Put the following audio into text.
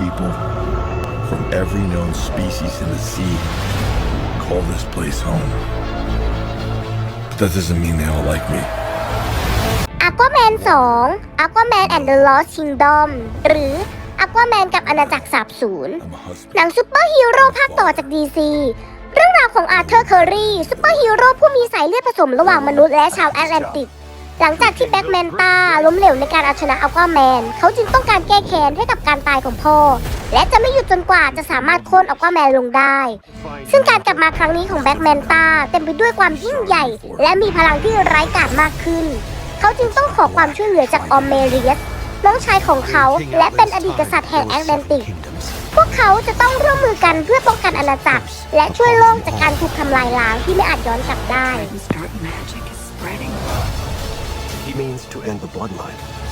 people from every known species in the sea call this place home. But that doesn't mean they all like me. Aquaman 2 Aquaman and the Lost Kingdom หรือ Aquaman กับอาณาจักรสาบสูญ I'm a husband. หนังซูเปอร์ฮีโร่ภาคต่อจาก DC เรื่องราวของอาร์เธอร์เคอรีซูเปอร์ฮีโร่ผู้มีสายเลือดผสมระหว่างมนุษย์และชาวแอตแลนติก หลังจากที่แบ็กแมนตาล้มเหลวในการเอาชนะอัลกวาแมน เขาจึงต้องการแก้แค้นให้กับการตายของพ่อ และจะไม่หยุดจนกว่าจะสามารถโค่นอัลกวาแมนลงได้ ซึ่งการกลับมาครั้งนี้ของแบ็กแมนตาเต็มไปด้วยความยิ่งใหญ่ และมีพลังที่ไร้กาจมากขึ้น เขาจึงต้องขอความช่วยเหลือจากออมเมเรียสน้องชายของเขาและเป็นอดีตกษัตริย์แห่งแอตแลนติก พวกเขาจะต้องร่วมมือกันเพื่อป้องกันอาณาจักร และช่วยโลกจากการถูกทำลายล้างที่ไม่อาจย้อนกลับได้ He means to end the bloodline.